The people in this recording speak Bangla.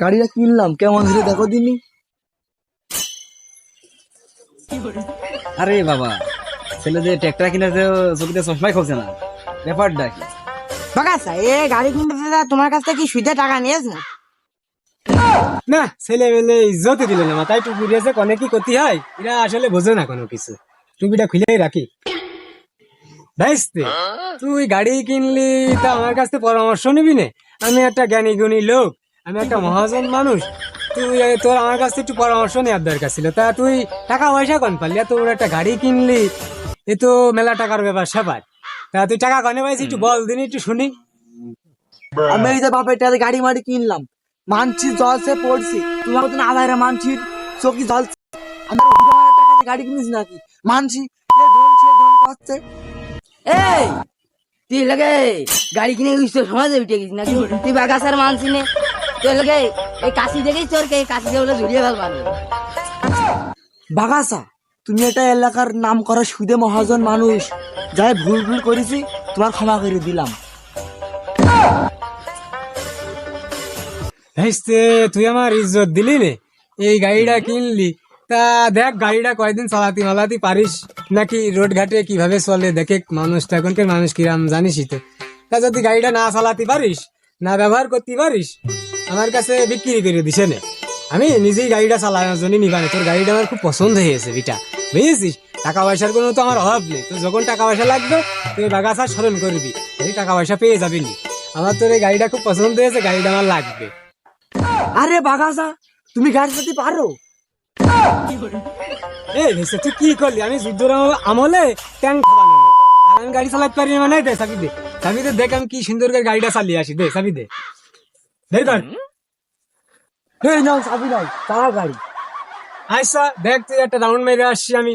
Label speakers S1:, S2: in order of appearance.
S1: গাড়িটা কিনলাম কেমন দেখো দিনি।
S2: আরে বাবা ছেলে যে ট্র্যাক্টর কিনে যে চোখে চশমাই খুলছে না। ব্যাপারটা কি?
S3: এ গাড়ি কিনতে দাদা তোমার কাছ থেকে কি সুদে টাকা নিয়েছ? না
S4: না ছেলে মেলে ইজ্জতে দিলে না মাথায় টুপি দিয়েছে কনে কি করতে হয়? এরা আসলে বোঝে না কোনো কিছু। টুপিটা খুলেই রাখি। ভাইস্তে তুই গাড়ি কিনলি, তা আমার কাছ থেকে পরামর্শ নিবি নে। আমি একটা জ্ঞানী গুণী লোক, আমি একটা মহাজন মানুষ। তুই তোর আমার কাছ থেকে একটু পরামর্শ নেওয়ার দরকার ছিল। তা তুই টাকা পয়সা কন পারলি তোর একটা গাড়ি কিনলি, এ তো মেলা টাকার ব্যাপার স্যাপার। তা তুই টাকা কনে পাইছি একটু বল, দিন একটু শুনি।
S1: আমি এই যে বাপের টাকা গাড়ি মাড়ি কিনলাম। মানছি জলসে পড়ছি। তোমার মতন আধারে মানছির চোখি টাকা দিয়ে গাড়ি কিনিস নাকি? মানছি করছে
S3: এই তুই লাগে গাড়ি কিনে গেছিস তোর সমাজে উঠে গেছিস নাকি? তুই বাগাসার মানছি নে। লাগে এই কাশি দেখেই তোর কে? কাশি দিয়ে ঝুলিয়ে ফেল পারবে
S1: বাগাসা তুমি এটা এলাকার নাম করা সুদে মহাজন মানুষ যাই ভুল ভুল করেছি তোমার ক্ষমা করে দিলাম।
S4: তুই আমার ইজ্জত দিলি নে। এই গাড়িটা কিনলি তা দেখ, গাড়িটা কয়দিন চালাতি মালাতি পারিস? নাকি রোড ঘাটে কীভাবে চলে? দেখে মানুষ এখনকার মানুষ কিরাম জানিসই তো তা যদি গাড়িটা না চালাতে পারিস, না ব্যবহার করতে পারিস, আমার কাছে বিক্রি করে দিছে নে। আমি নিজেই গাড়িটা চালানোর জন্য নিবানে। তোর গাড়িটা আমার খুব পছন্দ হয়েছে বিটা। বুঝেছিস? টাকা পয়সার কোনো তো আমার অভাব নেই। তো যখন টাকা পয়সা লাগবে, তুই বাগাসা স্মরণ করবি। এই টাকা পয়সা পেয়ে যাবি নি। আমার তোর এই গাড়িটা খুব পছন্দ হয়েছে, গাড়িটা আমার লাগবে।
S1: আরে বাগাসা তুমি গাড়ি চালাতে পারো?
S4: তুই কি করলি? আমি যুদ্ধের আমলে ট্যাঙ্ক খাবানো আর আমি গাড়ি চালাতে পারি মানে দে, চাবি দে। চাবি দে, দেখ আমি কি সুন্দর করে গাড়িটা চালিয়ে আসি। দে, চাবি দে। বের কর
S1: এই নাও, চাবি নাই তারা গাড়ি।
S4: আচ্ছা দেখ, তুই একটা রাউন্ড মেরে আসছি আমি।